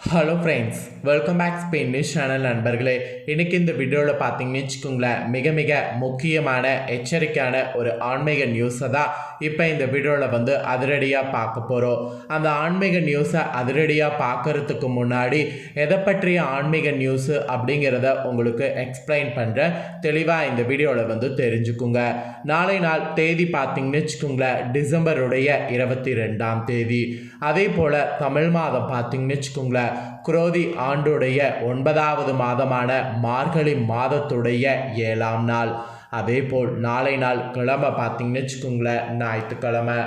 Hello friends welcome back Spain news channel நண்பர்களே. இன்றைக்கி இந்த வீடியோவில் பார்த்தீங்கன்னு வச்சுக்கோங்களேன் மிக மிக முக்கியமான எச்சரிக்கையான ஒரு ஆன்மீக நியூஸை தான் இப்போ இந்த வீடியோவில் வந்து அதிரடியாக பார்க்க போகிறோம் அந்த ஆன்மீக நியூஸை அதிரடியாக பார்க்கறதுக்கு முன்னாடி எதை பற்றிய ஆன்மீக நியூஸு அப்படிங்கிறத உங்களுக்கு எக்ஸ்பிளைன் பண்ணுறேன் தெளிவாக இந்த வீடியோவில் வந்து தெரிஞ்சுக்குங்க. நாளை நாள் தேதி பார்த்தீங்கன்னு வச்சுக்கோங்களேன் டிசம்பருடைய இருபத்தி ரெண்டாம் தேதி. அதே போல் தமிழ் மாதம் பார்த்தீங்கன்னு வச்சுக்கோங்களேன் குரோதி ஆண்டுடைய ஒன்பதாவது மாதமான மார்கழி மாதத்துடைய ஏழாம் நாள். அதே போல் நாளை நாள் கிழமை பார்த்தீங்கன்னு வச்சுக்கோங்களேன் ஞாயிற்றுக்கிழமை.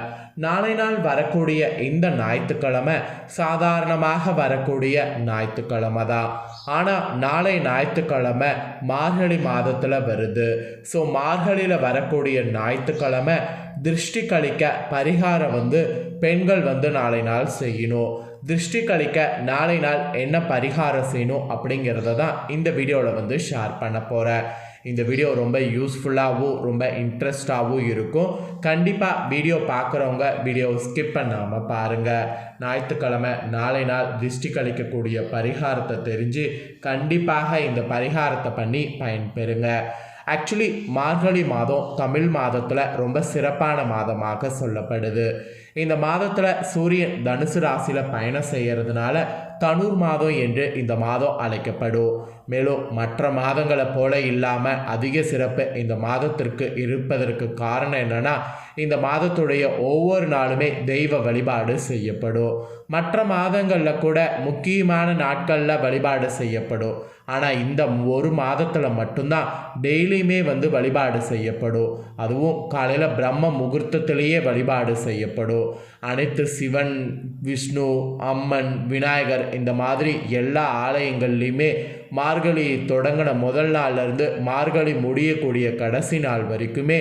நாளை நாள் வரக்கூடிய இந்த ஞாயிற்றுக்கிழமை சாதாரணமாக வரக்கூடிய ஞாயிற்றுக்கிழமை தான். ஆனால் நாளை ஞாயிற்றுக்கிழமை மார்கழி மாதத்தில் வருது. ஸோ மார்கழியில் வரக்கூடிய ஞாயிற்றுக்கிழமை திருஷ்டி கழிக்க பரிகாரம் வந்து பெண்கள் வந்து நாளை நாள் செய்யணும். திருஷ்டி கழிக்க நாளை நாள் என்ன பரிகாரம் செய்யணும் அப்படிங்கிறத தான் இந்த வீடியோவில் வந்து ஷேர் பண்ண போகிறேன் இந்த வீடியோ ரொம்ப யூஸ்ஃபுல்லாகவும் ரொம்ப இன்ட்ரெஸ்டாகவும் இருக்கும். கண்டிப்பாக வீடியோ பார்க்குறவங்க வீடியோ ஸ்கிப் பண்ணாமல் பாருங்கள் ஞாயிற்றுக்கிழமை நாளை நாள் திருஷ்டி கழிக்கக்கூடிய பரிகாரத்தை தெரிஞ்சு கண்டிப்பாக இந்த பரிகாரத்தை பண்ணி பயன்பெறுங்க. ஆக்சுவலி மார்கழி மாதம் தமிழ் மாதத்தில் ரொம்ப சிறப்பான மாதமாக சொல்லப்படுது. இந்த மாதத்தில் சூரியன் தனுசு ராசியில் பயணம் செய்கிறதுனால தனுர் மாதம் என்று இந்த மாதம் அழைக்கப்படும். மேலும் மற்ற மாதங்களை போல இல்லாமல் அதிக சிறப்பு இந்த மாதத்திற்கு இருப்பதற்கு காரணம் என்னன்னா இந்த மாதத்துடைய ஒவ்வொரு நாளுமே தெய்வ வழிபாடு செய்யப்படும். மற்ற மாதங்களில் கூட முக்கியமான நாட்களில் வழிபாடு செய்யப்படும். ஆனால் இந்த ஒரு மாதத்தில் மட்டும்தான் டெய்லியுமே வந்து வழிபாடு செய்யப்படும். அதுவும் காலையில் பிரம்ம முகூர்த்தத்திலேயே வழிபாடு செய்யப்படும். அனைத்து சிவன் விஷ்ணு அம்மன் விநாயகர் இந்த மாதிரி எல்லா ஆலயங்கள்லையுமே மார்கழி தொடங்கின முதல் நாள்லேருந்து மார்கழி முடியக்கூடிய கடைசி நாள் வரைக்குமே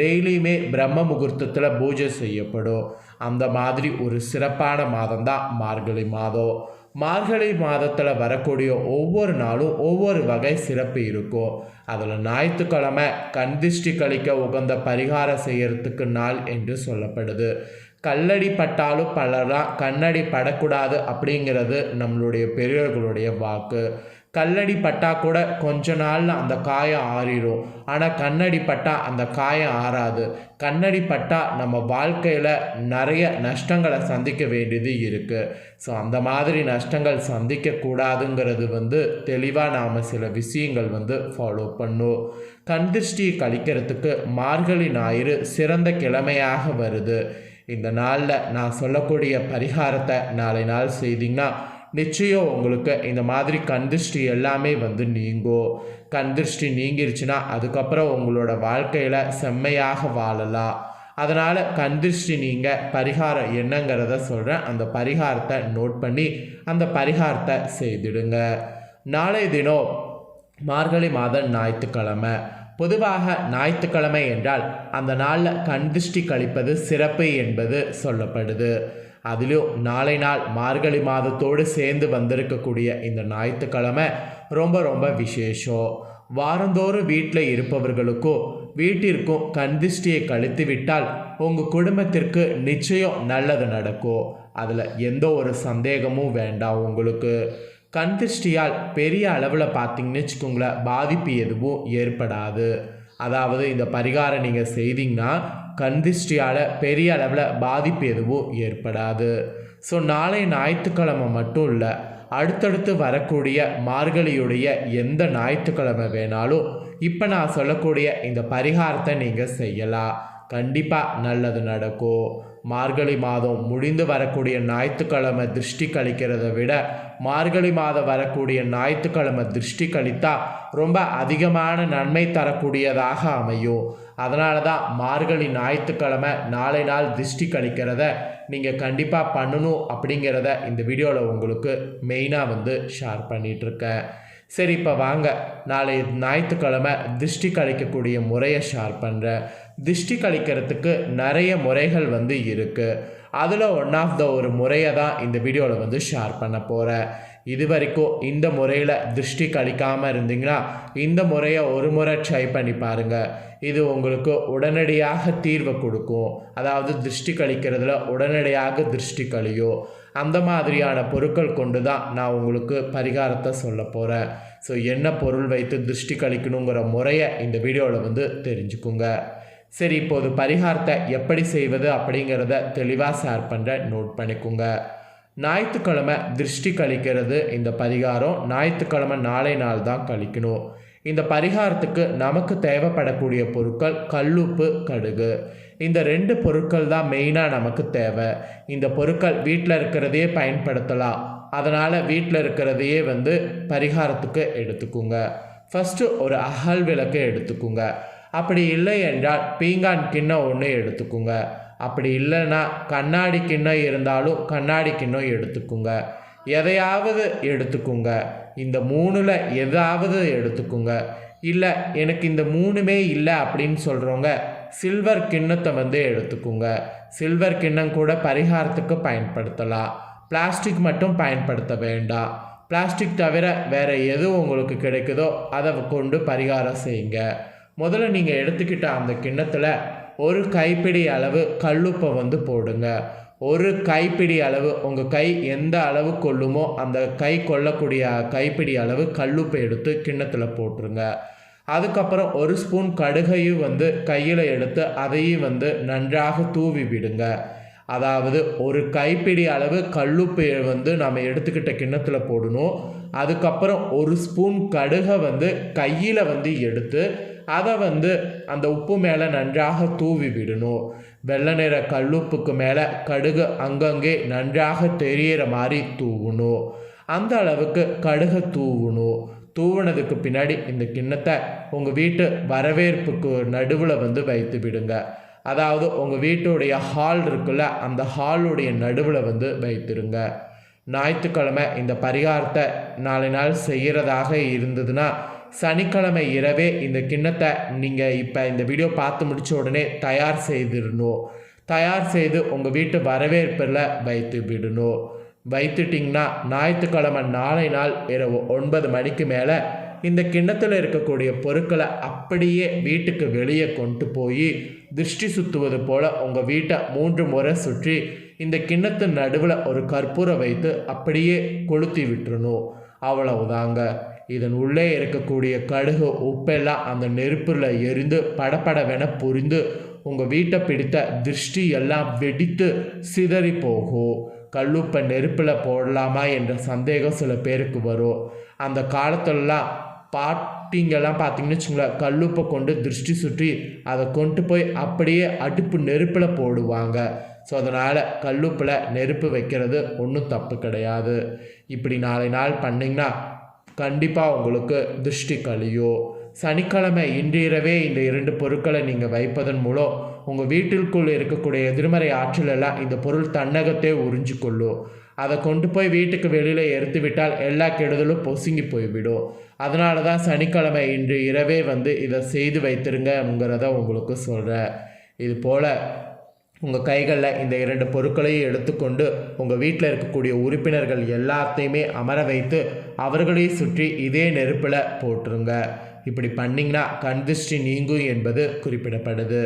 டெய்லியுமே பிரம்ம முகூர்த்தத்தில் பூஜை செய்யப்படும். அந்த மாதிரி ஒரு சிறப்பான மாதம்தான் மார்கழி மாதம். மார்கழி மாதத்தில் வரக்கூடிய ஒவ்வொரு நாளும் ஒவ்வொரு வகை சிறப்பு இருக்கும் அதில் ஞாயிற்றுக்கிழமை கண்திஷ்டி கழிக்க உகந்த பரிகாரம் செய்யறதுக்கு நாள் என்று சொல்லப்படுது. கல்லடி பட்டாலும் பலராக கண்ணடி படக்கூடாது அப்படிங்கிறது நம்மளுடைய பெரியவர்களுடைய வாக்கு. கல்லடி பட்டா கூட கொஞ்ச நாளில் அந்த காயம் ஆறிடும் ஆனால் கண்ணடி பட்டா அந்த காயம் ஆறாது. கண்ணடி பட்டா நம்ம வாழ்க்கையில் நிறைய நஷ்டங்களை சந்திக்க வேண்டியது இருக்குது ஸோ அந்த மாதிரி நஷ்டங்கள் சந்திக்கக்கூடாதுங்கிறது வந்து தெளிவாக நாம் சில விஷயங்கள் வந்து ஃபாலோ பண்ணும். கண் திருஷ்டியை கழிக்கிறதுக்கு மார்கழி ஞாயிறு சிறந்த கிழமையாக வருது. இந்த நாளில் நான் சொல்லக்கூடிய பரிகாரத்தை நாளை நாள் செய்தீங்கன்னா நிச்சயம் உங்களுக்கு இந்த மாதிரி கந்திருஷ்டி எல்லாமே வந்து நீங்கும் கண்திருஷ்டி நீங்கிருச்சுன்னா அதுக்கப்புறம் உங்களோட வாழ்க்கையில் செம்மையாக வாழலாம். அதனால் கந்திருஷ்டி நீங்கள் பரிகாரம் என்னங்கிறத சொல்கிறேன் அந்த பரிகாரத்தை நோட் பண்ணி அந்த பரிகாரத்தை செய்திடுங்க. நாளை தினம் மார்கழி மாதம் ஞாயிற்றுக்கிழமை. பொதுவாக ஞாயிற்றுக்கிழமை என்றால் அந்த நாளில் கண்திஷ்டி கழிப்பது சிறப்பு என்பது சொல்லப்படுது. அதிலும் நாளை நாள் மார்கழி மாதத்தோடு சேர்ந்து வந்திருக்கக்கூடிய இந்த ஞாயிற்றுக்கிழமை ரொம்ப ரொம்ப விசேஷம். வாரந்தோறும் வீட்டில் இருப்பவர்களுக்கும் வீட்டிற்கும் கண்திஷ்டியை கழித்து விட்டால் உங்கள் குடும்பத்திற்கு நிச்சயம் நல்லது நடக்கும். அதில் எந்த ஒரு சந்தேகமும் வேண்டாம் உங்களுக்கு. கண் திருஷ்டியால் பெரிய அளவில் பார்த்தீங்கன்னு வச்சுக்கோங்களேன் பாதிப்பு எதுவும் ஏற்படாது. அதாவது இந்த பரிகாரம் நீங்கள் செய்தீங்கன்னா கந்திஷ்டியால் பெரிய அளவில் பாதிப்பு எதுவும் ஏற்படாது. ஸோ நாளை ஞாயிற்றுக்கிழமை மட்டும் இல்லை அடுத்தடுத்து வரக்கூடிய மார்கழியுடைய எந்த ஞாயிற்றுக்கிழமை வேணாலும் இப்போ நான் சொல்லக்கூடிய இந்த பரிகாரத்தை நீங்கள் செய்யலாம். கண்டிப்பாக நல்லது நடக்கும். மார்கழி மாதம் முடிந்து வரக்கூடிய ஞாயிற்றுக்கிழமை திருஷ்டி கழிக்கிறத விட மார்கழி மாதம் வரக்கூடிய ஞாயிற்றுக்கிழமை திருஷ்டி கழித்தா ரொம்ப அதிகமான நன்மை தரக்கூடியதாக அமையும். அதனால தான் மார்கழி ஞாயிற்றுக்கிழமை நாளை நாள் திருஷ்டி கழிக்கிறத நீங்கள் கண்டிப்பாக பண்ணணும் அப்படிங்கிறத இந்த வீடியோவில் உங்களுக்கு மெயினாக வந்து ஷேர் பண்ணிகிட்ருக்கேன் சரி இப்போ வாங்க. நாளை ஞாயிற்றுக்கிழமை திருஷ்டி கழிக்கக்கூடிய முறையை ஷேர் பண்ணுறேன் திருஷ்டி கழிக்கிறதுக்கு நிறைய முறைகள் வந்து இருக்குது அதில் ஒன் ஆஃப் த ஒரு முறையை தான் இந்த வீடியோவில் வந்து ஷேர் பண்ண போகிறேன் இது வரைக்கும் இந்த முறையில் திருஷ்டி கழிக்காமல் இருந்தீங்கன்னா இந்த முறையை ஒரு முறை ட்ரை பண்ணி பாருங்கள் இது உங்களுக்கு உடனடியாக தீர்வை கொடுக்கும். அதாவது திருஷ்டி கழிக்கிறதுல உடனடியாக திருஷ்டி கழியும். அந்த மாதிரியான பொருட்கள் கொண்டு தான் நான் உங்களுக்கு பரிகாரத்தை சொல்ல போகிறேன் ஸோ என்ன பொருள் வைத்து திருஷ்டி கழிக்கணுங்கிற முறையை இந்த வீடியோவில் வந்து தெரிஞ்சுக்குங்க. சரி இப்போது பரிகாரத்தை எப்படி செய்வது அப்படிங்கிறத தெளிவாக ஷேர் பண்ணுற நோட் பண்ணிக்கோங்க. ஞாயிற்றுக்கிழமை திருஷ்டி கழிக்கிறது இந்த பரிகாரம். ஞாயிற்றுக்கிழமை நாளை நாள் தான் கழிக்கணும். இந்த பரிகாரத்துக்கு நமக்கு தேவைப்படக்கூடிய பொருட்கள் கல்லுப்பு கடுகு. இந்த ரெண்டு பொருட்கள் தான் மெயினாக நமக்கு தேவை. இந்த பொருட்கள் வீட்டில் இருக்கிறதையே பயன்படுத்தலாம். அதனால் வீட்டில் இருக்கிறதையே வந்து பரிகாரத்துக்கு எடுத்துக்குங்க. ஃபஸ்ட்டு ஒரு அகல் விளக்கு எடுத்துக்குங்க. அப்படி இல்லை என்றால் பீங்கான் கிண்ணம் ஒன்று எடுத்துக்குங்க. அப்படி இல்லைன்னா கண்ணாடி கிண்ணம் இருந்தாலும் கண்ணாடி கிண்ணம் எடுத்துக்குங்க. எதையாவது எடுத்துக்குங்க. இந்த மூணில் எதாவது எடுத்துக்குங்க. இல்லை எனக்கு இந்த மூணுமே இல்லை அப்படின்னு சொல்கிறவங்க சில்வர் கிண்ணத்தை வந்து எடுத்துக்குங்க. சில்வர் கிண்ணம் கூட பரிகாரத்துக்கு பயன்படுத்தலாம். பிளாஸ்டிக் மட்டும் பயன்படுத்த வேண்டாம். பிளாஸ்டிக் தவிர வேறு எது உங்களுக்கு கிடைக்குதோ அதை கொண்டு பரிகாரம் செய்யுங்க. முதல்ல நீங்கள் எடுத்துக்கிட்ட அந்த கிண்ணத்தில் ஒரு கைப்பிடி அளவு கல்லுப்பை வந்து போடுங்க. ஒரு கைப்பிடி அளவு உங்கள் கை எந்த அளவு கொள்ளுமோ அந்த கை கொள்ளக்கூடிய கைப்பிடி அளவு கல்லுப்பை எடுத்து கிண்ணத்தில் போட்டுருங்க. அதுக்கப்புறம் ஒரு ஸ்பூன் கடுகையும் வந்து கையில் எடுத்து அதையும் வந்து நன்றாக தூவி விடுங்க. அதாவது ஒரு கைப்பிடி அளவு கல்லுப்பை வந்து நம்ம எடுத்துக்கிட்ட கிண்ணத்தில் போடணும். அதுக்கப்புறம் ஒரு ஸ்பூன் கடுகை வந்து கையில் வந்து எடுத்து அதை வந்து அந்த உப்பு மேலே நன்றாக தூவி விடணும். வெள்ளை நிற கல்லுப்புக்கு மேலே கடுகு அங்கங்கே நன்றாக தெரியிற மாதிரி தூவணும். அந்த அளவுக்கு கடுகை தூவணும். தூவுனதுக்கு பின்னாடி இந்த கிண்ணத்தை உங்கள் வீட்டு வரவேற்புக்கு நடுவில் வந்து வைத்து விடுங்க. அதாவது உங்கள் வீட்டுடைய ஹால் இருக்குல்ல அந்த ஹாலுடைய நடுவில் வந்து வைத்திருங்க. ஞாயிற்றுக்கிழமை இந்த பரிகாரத்தை நாளை நாள் செய்கிறதாக இருந்ததுன்னா சனிக்கிழமை இரவே இந்த கிண்ணத்தை நீங்கள் இப்போ இந்த வீடியோ பார்த்து முடித்த உடனே தயார் செய்திடணும். தயார் செய்து உங்கள் வீட்டு வரவேற்பில் வைத்து விடணும். வைத்துட்டிங்கன்னா ஞாயிற்றுக்கிழமை நாளை நாள் இரவு ஒன்பது மணிக்கு மேலே இந்த கிண்ணத்தில் இருக்கக்கூடிய பொருட்களை அப்படியே வீட்டுக்கு வெளியே கொண்டு போய் திருஷ்டி சுற்றுவது போல் உங்கள் வீட்டை மூன்று முறை சுற்றி இந்த கிண்ணத்து நடுவில் ஒரு கற்பூரை வைத்து அப்படியே கொளுத்தி விட்டுறணும். அவ்வளவுதாங்க. இதன் உள்ளே இருக்கக்கூடிய கடுகு உப்பெல்லாம் அந்த நெருப்பில் எரிந்து படப்படவென புரிந்து உங்கள் வீட்டை பிடித்த திருஷ்டி எல்லாம் வெடித்து சிதறி போகும் கல்லுப்பை நெருப்பில் போடலாமா என்ற சந்தேகம் சில பேருக்கு வரும். அந்த காலத்துலலாம் பாட்டிங்கெல்லாம் பார்த்தீங்கன்னு வச்சுங்களேன் கல்லுப்பை கொண்டு திருஷ்டி சுற்றி அதை கொண்டு போய் அப்படியே அடுப்பு நெருப்பில் போடுவாங்க. ஸோ அதனால் கல்லுப்பில் நெருப்பு வைக்கிறது ஒன்றும் தப்பு கிடையாது. இப்படி நாளை நாள் பண்ணிங்கன்னா கண்டிப்பாக உங்களுக்கு திருஷ்டி கழியும் சனிக்கிழமை இன்றிரவே இந்த இரண்டு பொருட்களை நீங்கள் வைப்பதன் மூலம் உங்கள் வீட்டிற்குள் இருக்கக்கூடிய எதிர்மறை ஆற்றலெல்லாம் இந்த பொருள் தன்னகத்தே உறிஞ்சு கொள்ளும். அதை கொண்டு போய் வீட்டுக்கு வெளியில் எடுத்து விட்டால் எல்லா கெடுதலும் பொசுங்கி போய்விடும். அதனால தான் சனிக்கிழமை இன்று இரவே வந்து இதை செய்து வைத்திருங்கிறத உங்களுக்கு சொல்கிறேன் இது போல் உங்கள் கைகளில் இந்த இரண்டு பொருட்களையும் எடுத்துக்கொண்டு உங்கள் வீட்டில் இருக்கக்கூடிய உறுப்பினர்கள் எல்லாத்தையுமே அமர வைத்து அவர்களையும் சுற்றி இதே நெருப்பில் போட்டுருங்க. இப்படி பண்ணிங்கன்னா கண்திஷ்டி நீங்கும் என்பது குறிப்பிடப்படுது.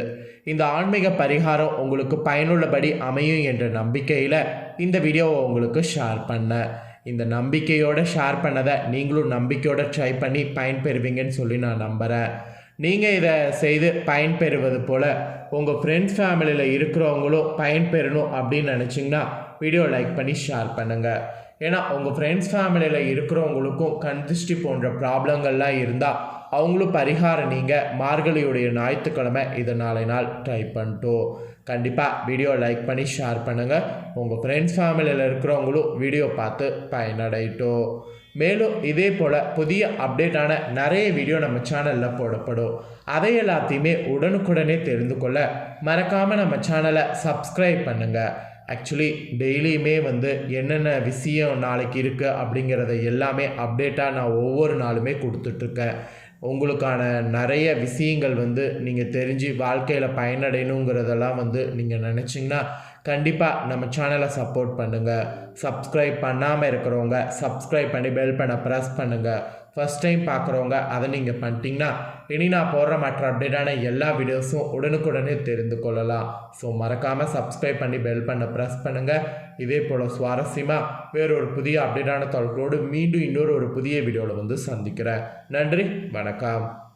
இந்த ஆன்மீக பரிகாரம் உங்களுக்கு பயனுள்ளபடி அமையும் என்ற நம்பிக்கையில் இந்த வீடியோவை உங்களுக்கு ஷேர் பண்ணேன் இந்த நம்பிக்கையோடு ஷேர் பண்ணதை நீங்களும் நம்பிக்கையோடு ட்ரை பண்ணி பயன்பெறுவீங்கன்னு சொல்லி நான் நம்புகிறேன் நீங்கள் இதை செய்து பயன்பெறுவது போல் உங்கள் ஃப்ரெண்ட்ஸ் ஃபேமிலியில் இருக்கிறவங்களும் பயன்பெறணும் அப்படின்னு நினச்சிங்கன்னா வீடியோ லைக் பண்ணி ஷேர் பண்ணுங்கள் ஏன்னா உங்கள் ஃப்ரெண்ட்ஸ் ஃபேமிலியில் இருக்கிறவங்களுக்கும் கண் போன்ற ப்ராப்ளங்கள்லாம் இருந்தால் அவங்களும் பரிகாரம் நீங்கள் மார்கழியுடைய ஞாயிற்றுக்கிழமை இதை நாளை நாள் ட்ரை பண்ணிட்டோம். கண்டிப்பாக வீடியோ லைக் பண்ணி ஷேர் பண்ணுங்கள் உங்கள் ஃப்ரெண்ட்ஸ் ஃபேமிலியில் இருக்கிறவங்களும் வீடியோ பார்த்து பயனடையிட்டோம். மேலும் இதே போல் புதிய அப்டேட்டான நிறைய வீடியோ நம்ம சேனலில் போடப்படும். அதை எல்லாத்தையுமே உடனுக்குடனே தெரிந்து கொள்ள மறக்காமல் நம்ம சேனலை சப்ஸ்கிரைப் பண்ணுங்கள் ஆக்சுவலி டெய்லியுமே வந்து என்னென்ன விஷயம் நாளைக்கு இருக்குது அப்படிங்கிறத எல்லாமே அப்டேட்டாக நான் ஒவ்வொரு நாளுமே கொடுத்துட்ருக்கேன். உங்களுக்கான நிறைய விஷயங்கள் வந்து நீங்கள் தெரிஞ்சு வாழ்க்கையில் பயனடையணுங்கிறதெல்லாம் வந்து நீங்கள் நினச்சிங்கன்னா கண்டிப்பாக நம்ம சேனலை சப்போர்ட் பண்ணுங்கள் சப்ஸ்கிரைப் பண்ணாமல் இருக்கிறவங்க சப்ஸ்கிரைப் பண்ணி பெல் பண்ண ப்ரெஸ் பண்ணுங்கள் ஃபஸ்ட் டைம் பார்க்குறவங்க அதை நீங்கள் பண்ணிட்டீங்கன்னா இனி நான் போடுற மற்ற அப்டேட்டான எல்லா வீடியோஸும் உடனுக்குடனே தெரிந்து கொள்ளலாம். ஸோ மறக்காமல் சப்ஸ்கிரைப் பண்ணி பெல் பண்ண ப்ரெஸ் பண்ணுங்கள் இதே போல் சுவாரஸ்யமாக வேறொரு புதிய அப்டேட்டான தொடர்போடு மீண்டும் இன்னொரு ஒரு புதிய வீடியோவில் வந்து சந்திக்கிறேன். நன்றி வணக்கம்.